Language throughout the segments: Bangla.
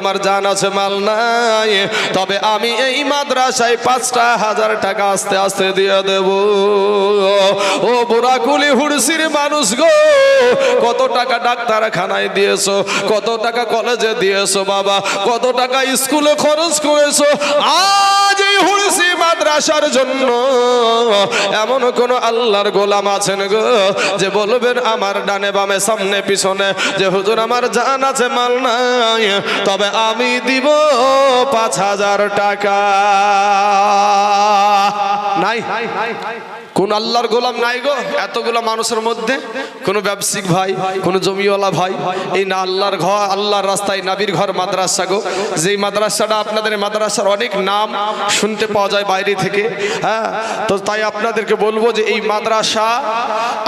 আমার জান আছে, মাল নাই। তবে আমি এই মাদ্রাসায় পাঁচটা হাজার টাকা আস্তে আস্তে দিয়ে দেব। ও বুড়াকুলি হুড়সির মানুষ গো, কত টাকা ডাক্তারখানায় দিয়েছ, কত টাকা কলেজে দিয়েছ বাবা, কত টাকা স্কুলে খরচ করেছ। আজ এই হুড়সি মাদ্রাসার জন্য এমন কোন আল্লাহর গোলাম আছেন গো, যে বলবেন আমার ডানে বামে, সামনে পিছনে, যে হুজুর, আমার জান আছে, মাল নাই। তবে আমি দিব পাঁচ হাজার টাকা। নাই। কোন আল্লাহর গোলাম নাই গো, এতগুলো মানুষের মধ্যে। কোন ব্যবসায়িক ভাই, কোন জমিওয়ালা ভাই, এই না আল্লাহর ঘর, আল্লাহর রাস্তায় নাবির ঘর, মাদ্রাসা গো। যেই মাদ্রাসাটা আপনাদের মাদ্রাসার অনেক নাম শুনতে পাওয়া যায় বাইরে থেকে হ্যাঁ? তো তাই আপনাদেরকে বলব যে এই মাদ্রাসা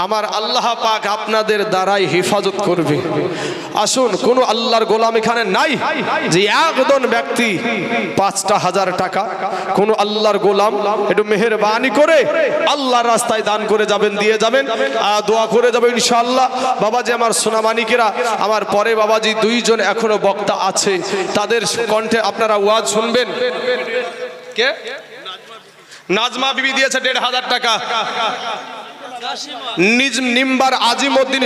আমার আল্লাহ পাক আপনাদের দ্বারাই হেফাজত করবে। আসুন, কোন আল্লাহর গোলাম এখানে নাই যে একজন ব্যক্তি পাঁচটা হাজার টাকা, কোন আল্লাহর গোলাম একটু মেহরবানি করে আল্লাহর রাস্তায় দান করে যাবেন, দিয়ে যাবেন। আর দোয়া করে যাবেন ইনশাআল্লাহ। বাবাজি, আমার সোনামানিকেরা, আমার পরে বাবাজি দুইজন এখনও বক্তা আছে। তাদের কণ্ঠে আপনারা ওয়াজ শুনবেন। কে? নাজমা বিবি দিয়েছে দেড় হাজার টাকা। নিজ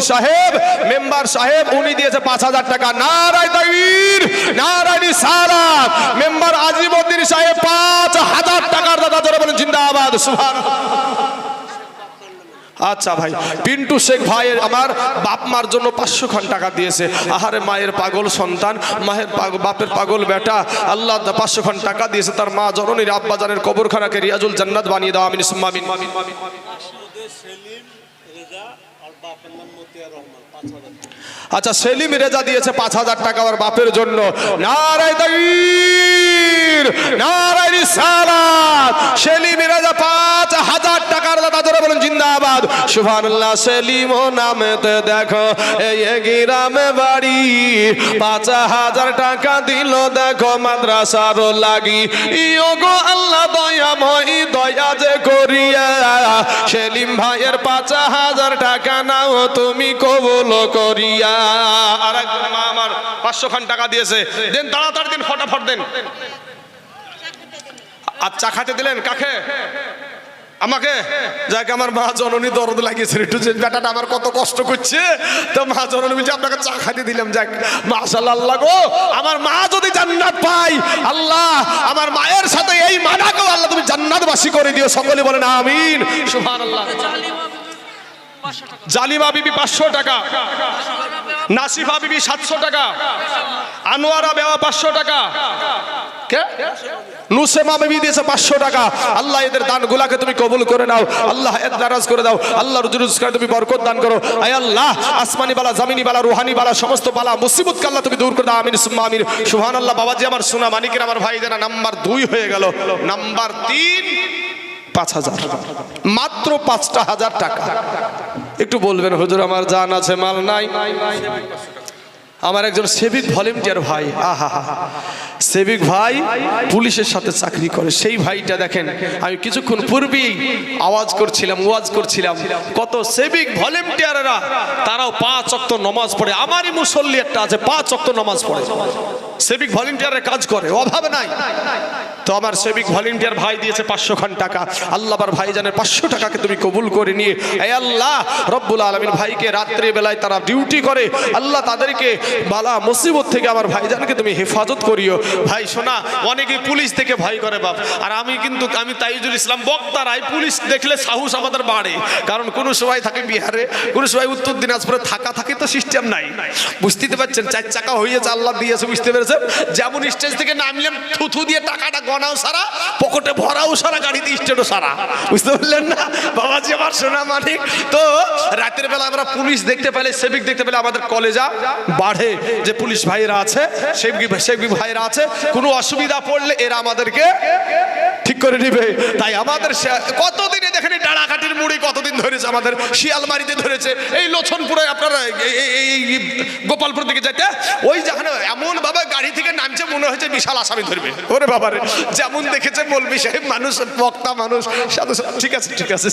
সাহেব, মেম্বার সাহেব, উনি পাঁচ হাজার টাকা। নারায় মেম্বার সাহেব, পাঁচ হাজার টাকার দাদা জিন্দাবাদ আচ্ছা ভাই, পিন্টু শেখ ভাইয়ের আমার বাপ মার জন্য পাঁচশো খান টাকা দিয়েছে। আহারে মায়ের পাগল সন্তান, মায়ের বাপের পাগল বেটা, আল্লাহ পাঁচশো খান টাকা দিয়েছে, তার মা জননীর আব্বা জানের কবরখানাকে রিয়াজুল জান্নাত বানিয়ে দাও, আমিন সুম্মা আমিন। সেলিম রেজা আর বাপের নাম মতিয়ার রহমান পাঁচ হাজার আচ্ছা সেলিম রেজা দিয়েছে পাঁচ হাজার টাকা ওর বাপের জন্য। নারায় সেলিম রেজা পাঁচ হাজার টাকার দাদা ধরে বলেন জিন্দাবাদ সুবহানাল্লাহ, সেলিম নামেতে দেখো, এই গ্রামে বাড়ি। পাঁচ হাজার টাকা দিল, দেখো, মাদ্রাসার লাগি। ইয়ো গো আল্লাহ, দয়াময়, দয়া যে করিয়া। সেলিম ভাইয়ের পাঁচ হাজার টাকা নাও, তুমি কবুল করিয়া। আর একজন মা আমার পাঁচশো খান টাকা দিয়েছে। দেন, তাড়াতাড়ি দিন, ফটাফট দেন। আর চা খাতে দিলেন? কাকে? আমাকে, যাকে আমার মা জননী দরদ লাগিয়েছে একটু যে বেটাটা আমার কত কষ্ট করছে, তো মা জননী বলছে, আপনাকে চা খাইতে দিলাম, যাক। মাশাল্লাহ আল্লাহ গো, আমার মা যদি জান্নাত পাই আল্লাহ, আমার মায়ের সাথে এই মানাকেও আল্লাহ তুমি জান্নাতবাসী করে দিও, সকলে বলেন আমিন। সুবহানাল্লাহ। জালিমা বিবি পাঁচশো টাকা, নাসিফা বিবি সাতশো টাকা, আনোয়ারা বেওয়া পাঁচশো টাকা। কে? নুসেমা বিবি দিয়েছে পাঁচশো টাকা। আল্লাহ এদের দানগুলাকে তুমি কবুল করে নাও। আল্লাহ এর নারাজ করে দাও। আল্লাহ রুজুরুজকার তুমি বরকত দান করো। আয় আল্লাহ, আসমানি বালা, জামিনি বালা, রুহানি বালা, সমস্ত বালা, মুসিবতকে আল্লাহ তুমি দূর করে দাও। আমিন, সুম্মা আমিন। সুবহান আল্লাহ বাবাজি আমার সোনা মানিকের, আমার ভাই জানা নাম্বার দুই হয়ে গেল। নাম্বার তিন, পাঁচ হাজার। মাত্র পাঁচটা হাজার টাকা। একটু বলবেন, হুজুর, আমার জান আছে, মাল নাই। আমার একজন সেবিক ভলেন্টিয়ার ভাই, আহা সেবিক ভাই পুলিশের সাথে চাকরি করে। সেই ভাইটা দেখেন, আমি কিছুক্ষণ পূর্বেই আওয়াজ করছিলাম, ওয়াজ করছিলাম। কত সেবিক ভলেন্টিয়াররা, তারাও পাঁচ অক্ত নমাজ পড়ে। আমারই মুসল্লি একটা আছে, পাঁচ অক্ত নমাজ পড়ে। সেবিক ভলেন্টিয়ারের কাজ করে, অভাব নাই। তো আমার সেবিক ভলেন্টিয়ার ভাই দিয়েছে পাঁচশো খান টাকা। আল্লাহ আবার ভাইজানের পাঁচশো টাকাকে তুমি কবুল করে নিয়ে এই আল্লাহ, রব্বুল আলমিন ভাইকে রাত্রে বেলায় তারা ডিউটি করে, আল্লাহ তাদেরকে বালা মুসিবত থেকে আমার ভাইজানকে তুমি হেফাজত করিও। ভাই, শোনা, অনেকে পুলিশ থেকে ভয় করে বাপ। আর আমি কিন্তু, আমি তাইজুল ইসলাম বক্তারাই পুলিশ দেখলে সাহস আমাদের বাড়ে। কারণ কোনো সময় থাকে বিহারে, কোনো সময় উত্তর দিনাজপুরে থাকা থাকে তো সিস্টেম নাই। বুঝতে পারছেন, চার চাকা হয়ে হয়েছে আল্লাহ দিয়েছে, বুঝতে পেরেছেন যেমন স্টেজ থেকে নামলাম থুথু দিয়ে টাকাটা গনাও সারা, পকেটে ভরাও সারা, গাড়িতে স্টেটও সারা। বুঝতে পারলেন না? বাবাজি, আমার সোনা মানিক। তো রাতের বেলা আমরা পুলিশ দেখতে পেলে, সেবিক দেখতে পেলে আমাদের কলেজা বাড়ে। যে পুলিশ ভাইরা আছে, সেবিক সেবিক ভাইরা আছে, কোনো অসুবিধা পড়লে এরা আমাদেরকে ঠিক করে নিবে। তাই আমাদের কতদিনে দেখেন এই ডাড়াকাটির মুড়ি কতদিন ধরেছে আমাদের, শিয়ালমারিতে ধরেছে। এই লোছনপুরে আপনারা এই- গোপালপুর দিকে যেতে ওই যেখানে এমন ভাবে গাড়ি থেকে নামছে মনে হয়েছে বিশাল আসামি ধরবে। ওরে বাবারে। যেমন দেখেছে বলবি সাহেব মানুষ বক্তা মানুষ। সাধু। ঠিক আছে ঠিক আছে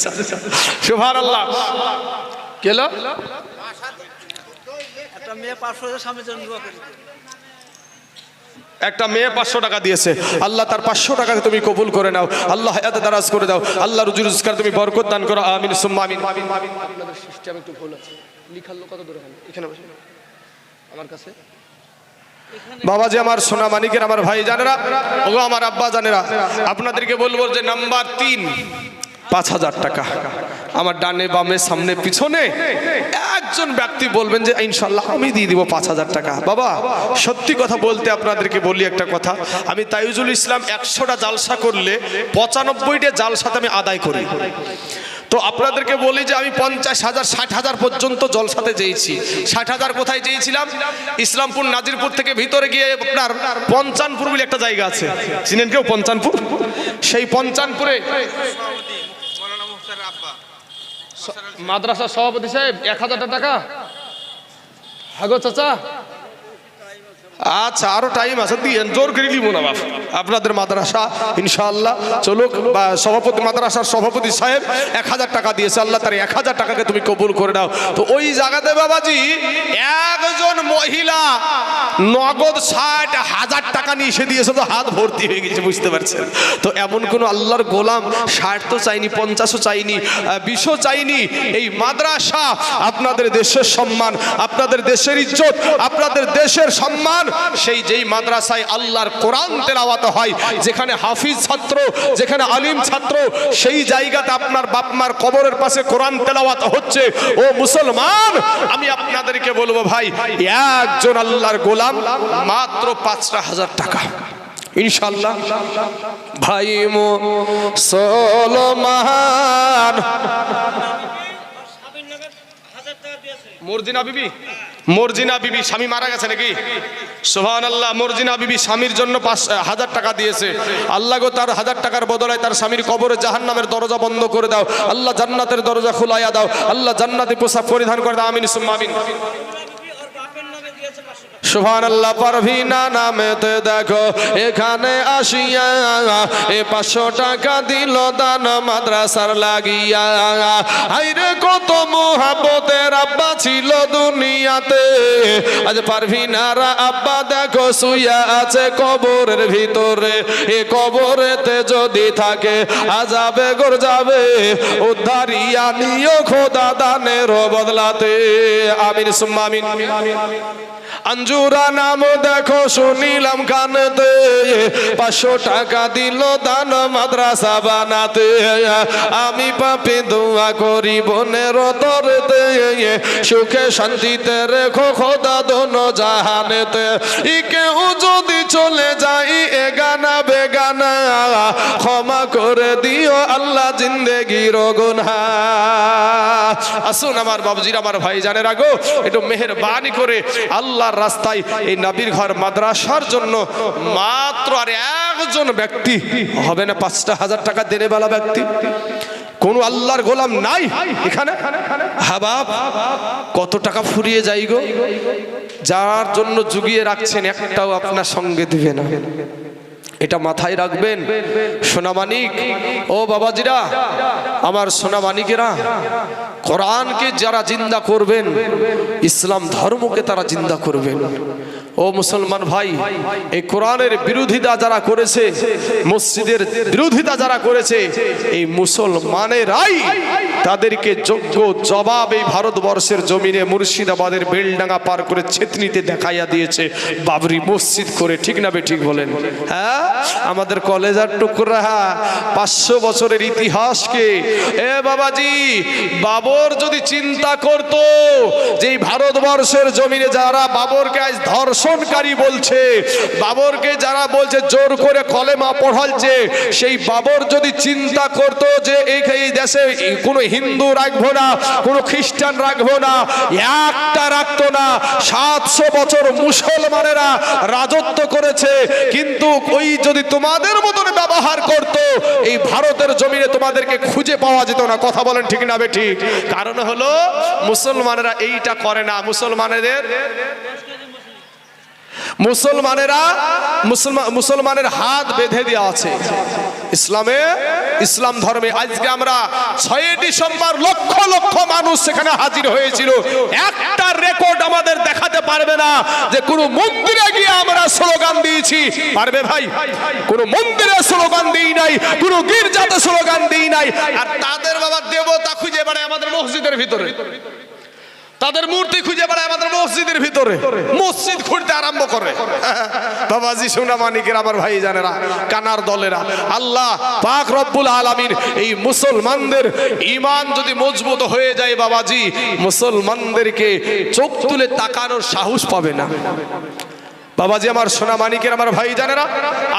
সুভার আল্লাহ কেলো একটা মেয়ে পাঁচশো টাকা দিয়েছে। আল্লাহ তার পাঁচশো টাকাকে তুমি কবুল করে নাও। আল্লাহ হায়াতে দারাজ করে দাও। আল্লাহ রুজি রোজগার তুমি বরকত দান করো। আমিন সুম্মা আমিন। আপনাদের সিস্টেম একটু ভুল আছে। লিখার লোক কত দূরে এখানে বসে। আমার কাছে। বাবাজি আমার সোনা মানিকের আমার ভাই জানেরা? ও আমার আব্বা জানেরা। আপনাদেরকে বলব যে নাম্বার তিন, পাঁচ হাজার টাকা। আমার ডানে বামে সামনে পিছনে একজন ব্যক্তি বলবেন যে ইনশাল্লাহ আমি দিয়ে দিব পাঁচ হাজার টাকা। বাবা, সত্যি কথা বলতে আপনাদেরকে বলি একটা কথা। আমি তাইজুল ইসলাম একশোটা জালসা করলে পঁচানব্বইটা জালসাতে আমি আদায় করি। তো আপনাদেরকে বলি যে আমি পঞ্চাশ হাজার, ষাট হাজার পর্যন্ত জলসাতে চেয়েছি ষাট হাজার কোথায় চেয়েছিলাম ইসলামপুর, নাজিরপুর থেকে ভিতরে গিয়ে আপনার পঞ্চানপুর বলে একটা জায়গা আছে। চিনেন কেউ পঞ্চানপুর? সেই পঞ্চানপুরে মাদ্রাসা সভাপতি সাহেব, এক হাজার টাকা। হাগো চাচা। আচ্ছা আরও টাইম আছে, দিয়ে জোর করে নিব না, বাপ। আপনাদের মাদ্রাসা, ইনশাআল্লাহ, চলুক, বা সভাপতি, মাদ্রাসার সভাপতি সাহেব এক হাজার টাকা দিয়েছে, আল্লাহ তার এক হাজার টাকাকে তুমি কবুল করে দাও তো ওই জায়গাতে বাবাজি, একজন মহিলা নগদ ষাট হাজার টাকা নিয়ে এসে দিয়েছে, তো হাত ভর্তি হয়ে গেছে, বুঝতে পারছেন? তো এমন কোন আল্লাহর গোলাম ষাট তো চাইনি, পঞ্চাশও চাইনি বিশও চাইনি। এই মাদ্রাসা আপনাদের দেশের সম্মান, আপনাদের দেশের ইজ্জত, আপনাদের দেশের সম্মান সেই যেই মাদ্রাসায় আল্লাহর কোরআন তেলাওয়াত হয় যেখানে হাফিজ ছাত্র যেখানে আলিম ছাত্র সেই জায়গাতে আপনার বাপ মার কবরের পাশে কোরআন তেলাওয়াত হচ্ছে। ও মুসলমান আমি আপনাদেরকে বলব ভাই একজন আল্লাহর গোলাম মাত্র পাঁচটা হাজার টাকা। ইনশাল্লাহ ভাই মুসলমান মর্জিনা বিবি। মর্জিনা বিবি স্বামী মারা গেছে নাকি? সোহান আল্লাহ মর্জিনা বিবি স্বামীর জন্য পাঁচ হাজার টাকা দিয়েছে। আল্লাহ গো, তার হাজার টাকার বদলায় তার স্বামীর কবরে জাহান নামের দরজা বন্ধ করে দাও। আল্লাহ জান্নাতের দরজা খুলাইয়া দাও। আল্লাহ জান্নাতি পোশাক পরিধান করে দাও। আমিন, সুম্মা, আমিন। সুহান আল্লাহ পারভিনা নামেতে দেখো, এখানে আসিয়া এ পাঁচশো টাকা দিল দান মাদ্রাসার লাগিয়া। হাইরে কত মোহাবতের আব্বা ছিল দুনিয়াতে। আজ পারভিনারা আব্বা দেখো, শুইয়া আছে কবরের ভিতরে। এ কবরেতে যদি থাকে আজাবে গর যাবে, উদ্ধারিয়া নিও খোদা দানের বদলাতে। আমিন, সুম্মা আমিন আমিন আমিন। আঞ্জুরা নাম দেখো, শুনিলাম কানতে। পাঁচশো টাকা দিল দান মাদ্রাসা বানাতে। আমি পাপি দোয়া করি বোনের তরতে সুখে শান্তিতে রেখো খোদা দোন জাহানেতে। ই কেউ যদি চলে যাই এ গানা বেগানা ক্ষমা করে দিও আল্লাহ জিন্দেগির গুনহা। আসুন আমার বাবুজির আমার ভাই জানে রাখো একটু মেহরবানি করে আল্লাহর রাস্তায় এই নবীর ঘর মাদ্রাসার জন্য মাত্র আর একজন ব্যক্তি, হবে না পাঁচটা হাজার টাকা দেনে বেলা ব্যক্তি? কোন আল্লাহর গোলাম নাই এখানে? হাবাব কত টাকা ফুরিয়ে যাই গো? যার জন্য জুগিয়ে রাখছেন একটাও আপনার সঙ্গে দিবে না। এটা মাথায় রাখবেন। সোনামানিক ও বাবাজিরা, আমার সোনামানিকেরা কোরআনকে যারা জিন্দা করবেন, ইসলাম ধর্মকে তারা জিন্দা করবেন। ও মুসলমান ভাই, এই কোরআনের বিরোধিতা যারা করেছে, মসজিদের বিরোধিতা যারা করেছে, এই মুসলমানেরাই তাদেরকে যোগ্য জবাব এই ভারতবর্ষের জমিনে মুর্শিদাবাদের বেলডাঙ্গা পার করে ছেতনিতে দেখাইয়া দিয়েছে, বাবরি মসজিদ করে, ঠিক না ঠিক বলেন? হ্যাঁ? আমাদের কলেজার টুকরা পাঁচশো বছরের ইতিহাসকে, এ বাবাজি, বাবর যদি চিন্তা করত যে ভারতবর্ষের জমিনে যারা বাবরকে আজ ধর্ষণকারী বলছে, বাবরকে যারা বলছে জোর করে কলেমা পড়ালছে সেই বাবর যদি চিন্তা করত যে এই দেশে কোনো হিন্দু রাখব না, কোনো খ্রিস্টান রাখব না, একটা রাখতো না, সাতশো বছর মুসলমানেরা রাজত্ব করেছে, কিন্তু ওই যদি তোমাদের মতন ব্যবহার করত, এই ভারতের জমিনে তোমাদেরকে খুঁজে পাওয়া যেত না। কথা বলেন ঠিক না বে ঠিক? কারণ হলো, মুসলমানেরা এইটা করে না। মুসলমানেদের মুসলমানেরা মুসলমান মুসলমানের হাত বেঁধে দেওয়া আছে। ইসলামে, ইসলাম ধর্মে আজকে আমরা ছয় ডিসেম্বর লক্ষ লক্ষ মানুষ সেখানে হাজির হয়েছিল। একটা রেকর্ড আমাদের দেখাতে পারবে না যে কোনো মন্দিরে গিয়ে আমরা স্লোগান দিয়েছি। পারবে ভাই? কোনো মন্দিরে স্লোগান দিই নাই, কোনো গির্জাতে স্লোগান দিই নাই। আর তাদের বাবা দেবতা খুঁজে বেড়ায় আমাদের মসজিদের ভিতরে। তাদের মূর্তি খুঁজে বেড়ায় আমাদের মসজিদের ভিতরে। মসজিদ খুঁড়তে আরম্ভ করে। বাবাজি সোনা মানিকের আমার ভাই জানেরা, কানার দলেরা। আল্লাহ পাক রব্বুল আলামিন এই মুসলমানদের ইমান যদি মজবুত হয়ে যায় বাবাজি, মুসলমানদেরকে চোখ তুলে তাকানোর সাহস পাবে না। বাবাজি আমার সোনা মানিকের আমার ভাই জানেরা,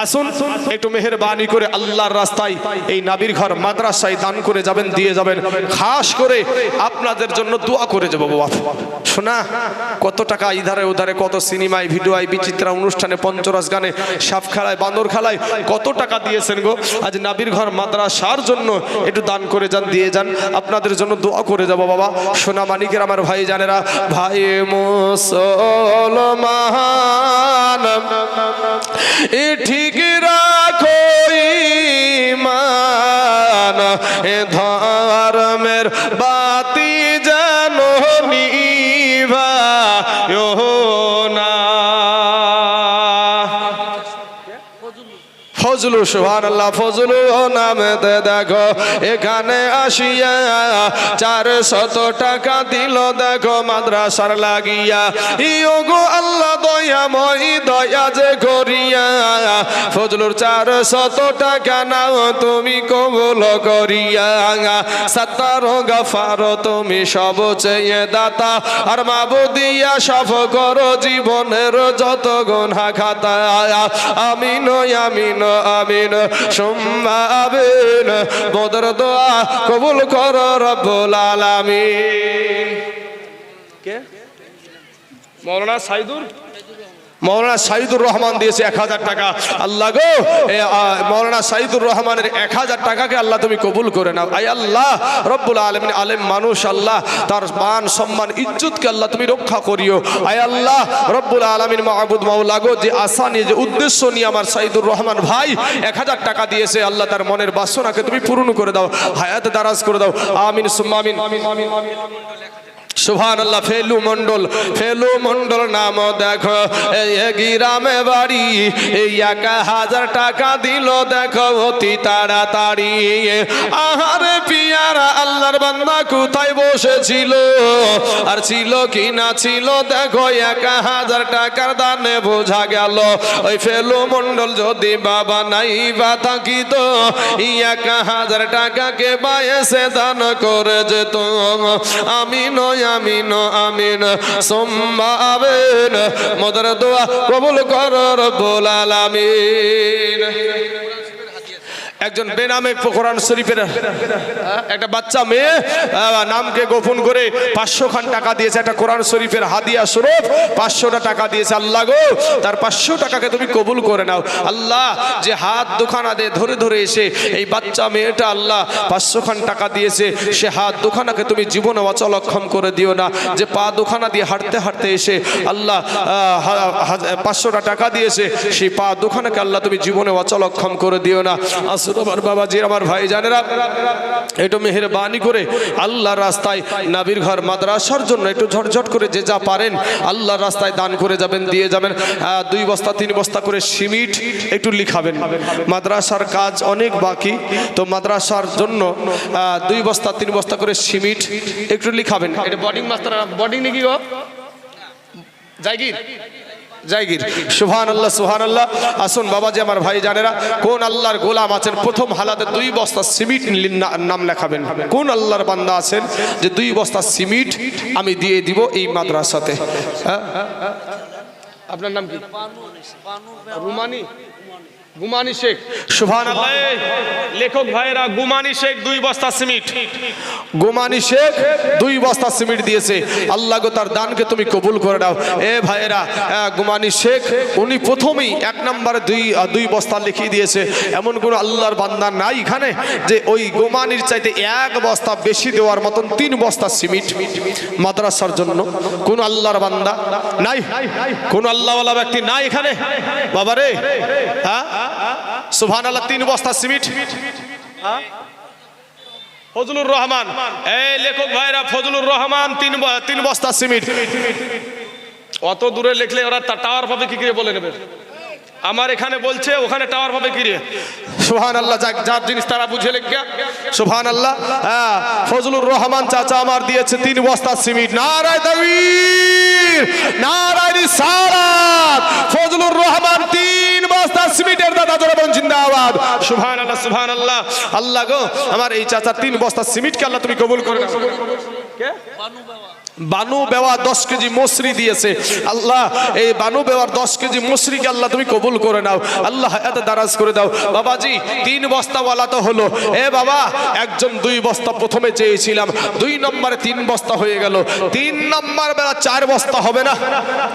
আসুন একটু মেহেরবানি করে আল্লাহর রাস্তায় এই নাবির ঘর মাদ্রাসায় দান করে যাবেন, দিয়ে যাবেন। খাস করে আপনাদের জন্য দোয়া করে যাব বাবা। শোনা, কত টাকা ইধারে উধারে কত সিনেমায়, ভিডিওয়, বিচিত্রা অনুষ্ঠানে, পঞ্চরস গানে, সাপ খেলায় বান্দর খেলায় কত টাকা দিয়েছেন গো? আজ নাবির ঘর মাদ্রাসার জন্য একটু দান করে যান, দিয়ে যান। আপনাদের জন্য দোয়া করে যাব বাবা। সোনা মানিকের আমার ভাই জানেরা, ভাই মুসলমান। এ ঠিক রাখো ইমান। এ ধর্মের বাতি ফজলু সুহান আল্লাহ ফজলু নামেতে দেখো। এখানে আসিয়া চার শত টাকা দিল, দেখো মাদ্রাসার লাগিয়া। ইয়োগো আল্লাহ দয়াময় দয়া যে করিয়া। ফজলুর চার শত টাকা নাও, তুমি কবুল করিয়া। সাত্তার গাফার, তুমি সব চেয়ে দাতা। আর মাবুদিয়া, সফ করো জীবনের যত গুণা খাতা। আমিন আমিন আমিন সুম্মা আমিন বদর দোয়া কবুল কর রব্বুল আলামিন। কে? মৌলানা সাইদুর? মৌলানা সাইদুর রহমান দিয়েছে এক হাজার টাকা। আল্লাহ গো মৌলানা সাইদুর রহমানের এক হাজার টাকাকে আল্লাহ তুমি কবুল করে নাও। আই আল্লাহ, রব্বুল আলমিন আলেম মানুষ আল্লাহ, তার মান, সম্মান, ইজ্জতকে আল্লাহ তুমি রক্ষা করিও। আই আল্লাহ, রব্বুল আলমিন মাহবুদ মাওলা গো, যে আশা নিয়ে যে উদ্দেশ্য নিয়ে আমার সাইদুর রহমান ভাই এক হাজার টাকা দিয়েছে, আল্লাহ তার মনের বাসনাকে তুমি পূরণ করে দাও, হায়াত দারাজ করে দাও। আমিন, সুম্মা আমিন আমিন আমিন। সুভান আল্লাহ ফেলু মন্ডল ফেলু মন্ডল নাম দেখো। গ্রামে বাড়ি, এই এক হাজার টাকা দিল দেখো অতি তাড়াতাড়ি। আহারে পিয়ারা, আল্লাহর বান্দা কোথায় বসেছিল? আর ছিল কি না ছিল, দেখো এক হাজার টাকার দানে বোঝা গেল। ওই ফেলু মন্ডল যদি বাবা নাই, বা থাকিত এক হাজার টাকাকে বায়েসে দান করে যেত। আমিন আমিন আমিন। সোম্মা আবেন মদর দোয়া কবুল কর রব্বুল আলামিন। একজন বেনামে কোরআন শরীফের একটা বাচ্চা মেয়ে নামকে গোপন করে পাঁচশো খান টাকা দিয়েছে, একটা কোরআন শরীফের হাদিয়া স্বরূপ, পাঁচশোটা টাকা দিয়েছে। আল্লাহ গো, তার পাঁচশো টাকাকে তুমি কবুল করে নাও। আল্লাহ, যে হাত দোকানা দিয়ে ধরে ধরে এসে এই বাচ্চা মেয়েটা আল্লাহ পাঁচশো খান টাকা দিয়েছে, সে হাত দোকানাকে তুমি জীবনে অচলক্ষম করে দিও না। যে পা দোকানা দিয়ে হাঁটতে হাঁটতে এসে আল্লাহ পাঁচশোটা টাকা দিয়েছে, সেই পা দোকানাকে আল্লাহ তুমি জীবনে অচলক্ষম করে দিও না। আসুন আমার বাবাজি, আমার ভাই জানেরা একটু মেহরবানি করে আল্লাহর রাস্তায় নাবির ঘর মাদ্রাসার জন্য একটু ঝটঝট করে যে যা পারেন আল্লাহর রাস্তায় দান করে যাবেন, দিয়ে যাবেন। দুই বস্তা, তিন বস্তা করে সিমিট একটু লিখাবেন। মাদ্রাসার কাজ অনেক বাকি, তো মাদ্রাসার জন্য দুই বস্তা, তিন বস্তা করে সিমিট একটু লিখাবেন। এটা বডিং মাস্টার বডিং নাকি গো? জায়গির জায়গির। সুহান আল্লাহ সুহান আল্লাহ আসুন বাবা যে আমার ভাই জানেরা কোন আল্লাহর গোলাম আছেন? প্রথম হালাতে দুই বস্তা সিমিট নাম লেখাবেন। কোন আল্লাহর বান্দা আছেন যে দুই বস্তা সিমিট আমি দিয়ে দিব এই মাদ্রাসাতে? হ্যাঁ? আপনার নাম কি? রুমানি? গুমানি শেখ। সুভান লেখক ভাইয়েরা গুমানি শেখ দুই বস্তা সিমিট গুমানি শেখ দুই বস্তা সিমিট দিয়েছে। আল্লাহ গো তার দানকে তুমি কবুল করে দাও এ ভাইয়েরা গুমানি শেখ উনি প্রথমেই এক নম্বরে দুই দুই বস্তা লিখিয়ে দিয়েছে। এমন কোন আল্লাহর বান্দা নাই এখানে যে ওই গোমানির চাইতে এক বস্তা বেশি দেওয়ার মতন তিন বস্তা সিমিট মাদ্রাসার জন্য। কোন আল্লাহর বান্দা নাই? কোন আল্লাহওয়ালা ব্যক্তি নাই এখানে? বাবা রে হ্যাঁ? সুভান তিন বস্তা সিমিট? ফজলুর রহমান। এই লেখক ভাইরা, ফজলুর রহমান, তিন তিন বস্তা সিমিট। অত দূরে লিখলে ওরা টাওয়ার পাবে কি করে বলে নেবে? আমার এখানে বলছে ওখানে টাওয়ার পাবে কি রে? সুহান আল্লাহ যাক যার জিনিস তারা বুঝে লেখা সুহান আল্লাহ হ্যাঁ ফজলুর রহমান চাচা আমার দিয়েছে তিন বস্তা সিমেন্ট। নারায় দাবির নারায় রিসালাত। ফজলুর রহমান তিন বস্তা সিমেন্টের দাদা জোরে বলুন জিন্দাবাদ। সুবহান আল্লাহ সুবহান আল্লাহ আল্লাহ গো আমার এই চাচা তিন বস্তা সিমেন্টকে আল্লাহ তুমি কবুল করে কে? বানু বেওয়া দশ কেজি মসরি দিয়েছে। আল্লাহ, এই বানু বেওয়ার দশ কেজি মসরিকে আল্লাহ তুমি কবুল করে নাও। আল্লাহ এত দারাজ করে দাও। বাবাজি, তিন বস্তাওয়ালা তো হলো। এ বাবা, একজন দুই বস্তা প্রথমে চেয়েছিলাম। দুই নম্বরে তিন বস্তা হয়ে গেল। তিন নম্বর বেলা চার বস্তা হবে না?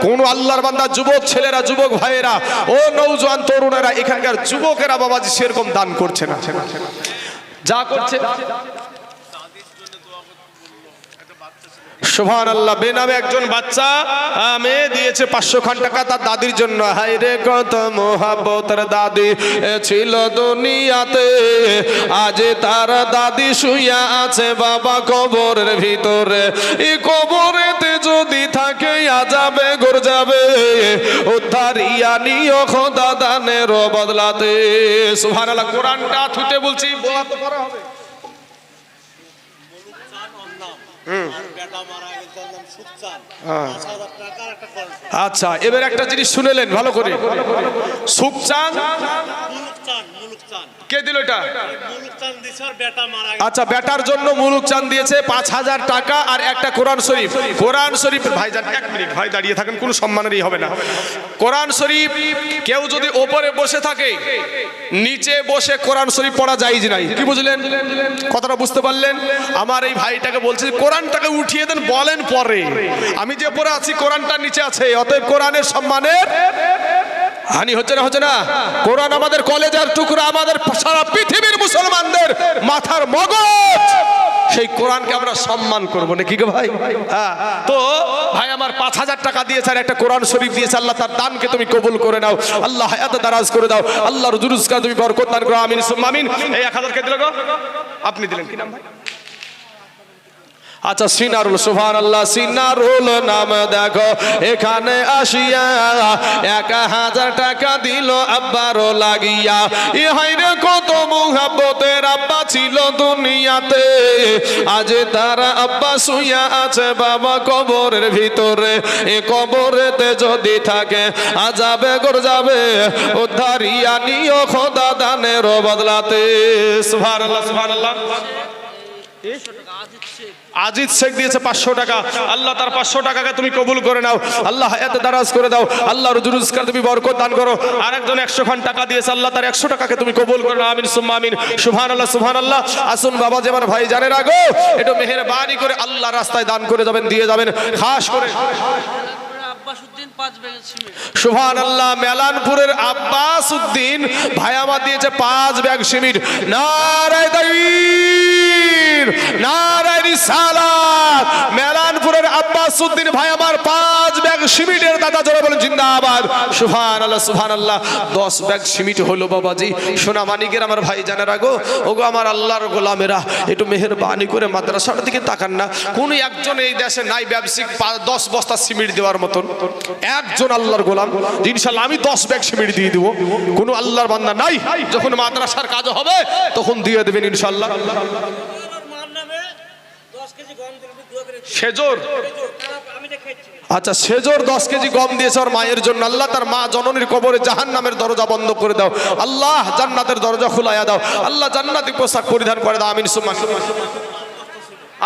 কোন আল্লাহর বান্দা, যুবক ছেলেরা, যুবক ভাইয়েরা, ও নৌজওয়ান তরুণেরা, এখানকার যুবকেরা বাবাজি সেরকম দান করছে না। যা করছে সোহান আল্লাহ বেনামে একজন বাচ্চা মেয়ে দিয়েছে পাঁচশো খান টাকা তার দাদির জন্য। হাই রে, কত মোহাব্বতের দাদি ছিল দুনিয়াতে। আজ তার দাদি শুইয়া আছে বাবা কবরের ভিতরে। এই কবরেতে যদি থাকে আজাবে গর যাবে উদ্ধার ইয়া নিও খোদা দানের বদলাতে। সুহান আল্লাহ কোরআনটা থুতে বলছি, বলা তো করা হবে মুলুক চান ওর নাম আর বেটা মারা গেছে নাম সুখচান আচ্ছা এবার একটা জিনিস শুনেলেন ভালো করে। মুলুক চান কে দিল এটা? চান আচ্ছা বেটার জন্য মুলুক চাঁদ দিয়েছে পাঁচ হাজার টাকা আর একটা কোরআন শরীফ। কোরআন শরীফ ভাইজান এক মিনিট ভাই দাঁড়িয়ে থাকেন কোনো সম্মানেরই হবে না। কোরআন শরীফ কেউ যদি ওপরে বসে থাকে নিচে বসে কোরআন শরীফ পড়া যাইজ নাই। কি বুঝলেন? কথাটা বুঝতে পারলেন? আমার এই ভাইটাকে বলছে কোরআনটাকে উঠিয়ে দেন বলেন পরে। আমি যে পরে আছি কোরআনটা নিচে আছে, অতএব কোরআনের সম্মানের হানি হচ্ছে না হচ্ছে না। কোরআন আমাদের কলেজের টুকরা, আমাদের সারা পৃথিবীর মুসলমানদের মাথার মগজ। সেই কোরআনকে আমরা সম্মান করব নাকি গো ভাই? হ্যাঁ তো ভাই আমার পাঁচ হাজার টাকা দিয়েছে আর একটা কোরআন শরীফ দিয়েছে, আল্লাহ তার দানকে তুমি কবুল করে নাও। আল্লাহ হায়াতে দারাজ করে দাও। আল্লাহর জুরুসকা তুমি বরকত দান করো, আমিন, সুম্মা, আমিন। এই এক হাজার কে দিল গো? আপনি দিলেন কি নাম ভাই? আচ্ছা সিনারুল সুভান আল্লাহ সিনারুল নাম দেখো। এখানে আসিয়া এক হাজার টাকা দিল আব্বারও লাগিয়া। এ হাইরে কত মুহাব্বতের আব্বা ছিল দুনিয়াতে। আজ তারা আব্বা শুইয়া আছে বাবা কবরের ভিতরে। এ কবরেতে যদি থাকে আজাবে গর যাবে। উদ্ধারিয়া নিও খোদা দানের বদলাতে। সুবহানাল্লাহ সুবহানাল্লাহ। আজিদ শেখ দিয়েছে পাঁচশো টাকা। আল্লাহ তার পাঁচশো টাকাকে তুমি কবুল করে নাও। আল্লাহ এত দারাজ করে দাও। আল্লাহ রুজুরুজকার তুমি বরকত দান করো। আর একজন একশো খান টাকা দিয়েছে, আল্লাহ তার একশো টাকাকে তুমি কবুল করে নাও। আমিন, সুম্মা, আমিন। সুহান আল্লাহ সুহান আল্লাহ আসুন বাবা যে আমার ভাই জানে রাখো একটু মেহেরবানি করে আল্লাহ রাস্তায় দান করে যাবেন, দিয়ে যাবেন। খাস করে। মেলানপুরের আব্বাস উদ্দিন ভাই আমার দিয়েছে পাঁচ ব্যাগ সিমিট নারায় দাইর নারায় মেলানপুরের আব্বাস উদ্দিন আমার পাঁচ ব্যাগ সিমিটের দাদা, জোরে বলেন, জিন্দাবাদ। সুহান আল্লাহ সুহান আল্লাহ দশ ব্যাগ সিমিট হলো বাবাজি। সোনা মানিকের আমার ভাই জানে রাখো ওগো আমার আল্লাহর গোলামেরা, একটু মেহেরবানি করে মাদ্রাসার দিকে তাকান না। কোন একজন এই দেশে নাই ব্যবসায়িক দশ বস্তা সিমেন্ট দেওয়ার মতন। একজন আল্লাহর গোলাম ইনশাল্লাহ আমি দশ ব্যাগ সিমেন্ট দিয়ে দেবো। কোনো আল্লাহর বান্দা নাই, যখন মাদ্রাসার কাজ হবে, তখন দিয়ে দেবেন ইনশাল্লাহ সেজোর। আচ্ছা সেজোর দশ কেজি গম দিয়েছে ওর মায়ের জন্য। আল্লাহ তার মা জননীর কবরে জাহান নামের দরজা বন্ধ করে দাও। আল্লাহ জান্নাতের দরজা খুলাইয়া দাও। আল্লাহ জান্নাতি পোশাক পরিধান করে দাও। আমিন সুমান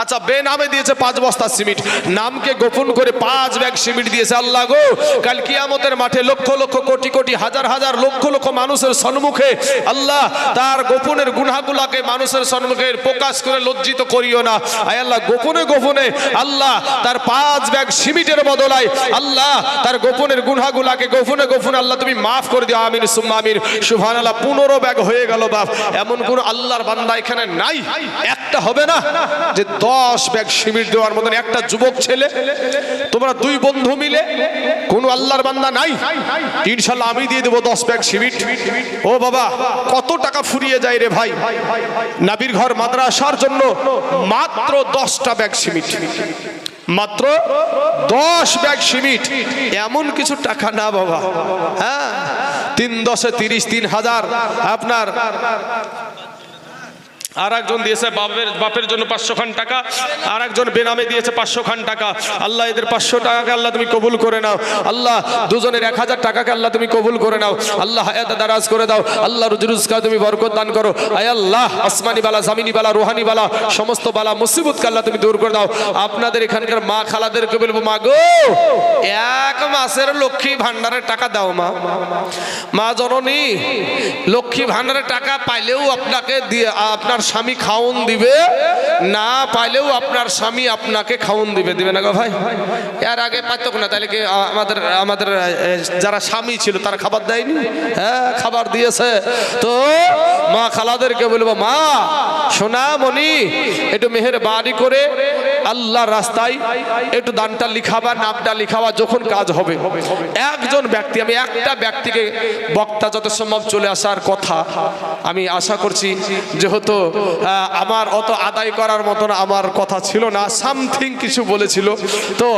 আচ্ছা বে নামে দিয়েছে পাঁচ বস্তা সিমেন্ট। নামকে গোপন করে পাঁচ ব্যাগ সিমেন্ট দিয়েছে। আল্লাহ গো, কাল কিয়ামতের মাঠে লক্ষ লক্ষ, কোটি কোটি, হাজার হাজার, লক্ষ লক্ষ মানুষের সম্মুখে আল্লাহ তার গোপনের গুনাগুলাকে মানুষের সম্মুখে প্রকাশ করে লজ্জিত করিও না। আয় আল্লাহ, গোপনে গোপনে আল্লাহ তার পাঁচ ব্যাগ সিমিটের বদলায় আল্লাহ তার গোপনের গুনাগুলাকে গোপনে গোপনে আল্লাহ তুমি মাফ করে দিও। আমিন, সুম্মা আমিন। সুবহান আল্লাহ পনেরো ব্যাগ হয়ে গেল বাপ। এমন কোন আল্লাহর বান্দা এখানে নাই? একটা হবে না? যে দশ ব্যাগ সিমেন্ট দেওয়ার মতন একটা যুবক ছেলে, তোমরা দুই বন্ধু মিলে, কোনো আল্লাহর বান্দা নাই। ইনশাল্লাহ আমি দিয়ে দেবো দশ ব্যাগ সিমেন্ট ও বাবা, কত টাকা ফুরিয়ে যায় রে ভাই? নাবির ঘর মাদ্রাসার জন্য মাত্র দশটা ব্যাগ সিমেন্ট মাত্র দশ ব্যাগ সিমিট এমন কিছু টাকা না বাবা। হ্যাঁ তিন দশে তিরিশ, তিন হাজার। আপনার আর একজন দিয়েছে বাপের বাপের জন্য পাঁচশো খান টাকা আর একজন বেনামে দিয়েছে পাঁচশো খান টাকা। আল্লাহ এদের পাঁচশো টাকাকে আল্লাহ তুমি কবুল করে নাও। আল্লাহ দুজনের এক হাজার টাকাকে আল্লাহ তুমি কবুল করে নাও। আল্লাহ হায়াত দারাজ করে দাও। আল্লাহ রুজরুজকা তুমি বরকত দান করো। আয় আল্লাহ, আসমানি বালা, জামিনি বালা, রোহানি বালা, সমস্ত বালা মুসিবতকে আল্লাহ তুমি দূর করে দাও। আপনাদের এখানকার মা খালাদেরকে বলব, মা গো, এক মাসের লক্ষ্মী ভান্ডারের টাকা দাও মা। মা জননী, লক্ষ্মী ভান্ডারের টাকা পাইলেও আপনাকে দিয়ে আপনার স্বামী খাওন দিবে, না পাইলেও আপনার স্বামী আপনাকে খাওন দিবে। দিবে না গো ভাই? এর আগে পাইতো না তাহলে কি আমাদের আমাদের যারা স্বামী ছিল, তারা খাবার দেয়নি? হ্যাঁ খাবার দিয়েছে। তো মা খালাদেরকে বলব, মা, সোনা মনি একটু মেহের বাড়ি করে আল্লাহর রাস্তায় একটু দানটা লিখাবা, নামটা লিখাবা, যখন কাজ হবে। একজন ব্যক্তি, আমি একটা ব্যক্তিকে বক্তা যত সম্ভব চলে আসার কথা। আমি আশা করছি, যেহেতু আমার অত আদায় করার মতন আমার কথা ছিল না সামথিং কিছু বলেছিল। তো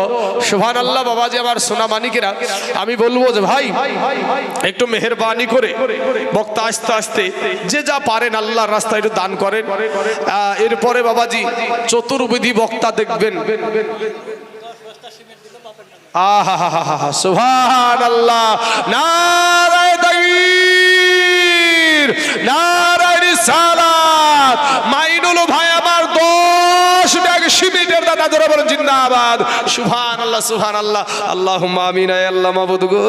সোহান আল্লাহ বাবাজি, আমার সোনা মানিকেরা, আমি বলব যে ভাই, একটু মেহরবানি করে, বক্তা আস্তে আস্তে, যে যা পারেন আল্লাহর রাস্তায় একটু দান করেন। এরপরে বাবাজি, চতুর্বিধি বক্তা দেখবেন। আহা সুভান আল্লাহ নারায় নারায় রিসালাত মাইনুল ভাই আমার দশ ব্যাগ সিমেন্টের দাদা ধরে বলেন জিন্দাবাদ। সুভান আল্লাহ সুভান আল্লাহ আল্লাহ আমিন আল্লাহ মাবুদ গো।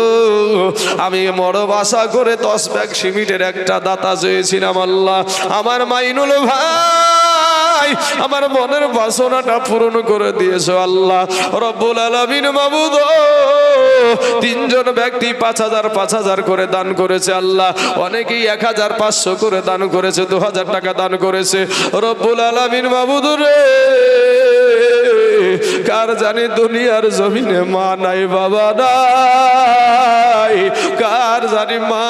আমি বড় বাসা করে দশ ব্যাগ সিমেন্টের একটা দাতা চেয়েছিলাম আল্লাহ। আমার মাইনুল ভাই, আমার মনের বাসনাটা পূরণ করে দিয়েছ আল্লাহ। রব্বুল আলামিন মাবুদ। তিনজন ব্যক্তি পাঁচ হাজার পাঁচ হাজার করে দান করেছে আল্লাহ। অনেকেই এক হাজার পাঁচশো করে দান করেছে, দু হাজার টাকা দান করেছে। রব্বুল আলমিন বাবুদুরে কার জানি দুনিয়ার জমিনে মা নাই, বাবা নাই? কার জানি মা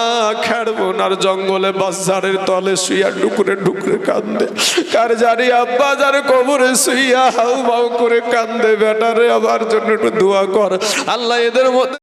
খেড়বোনার জঙ্গলে, বাজারের তলে শুইয়া ডুকরে ডুকরে কান্দে। কার জানি আব্বা যার কবরে শুইয়া হাউ বাউ করে কান্দে বেটারে আবার জন্য একটু দোয়া কর। আল্লাহ এদের মধ্যে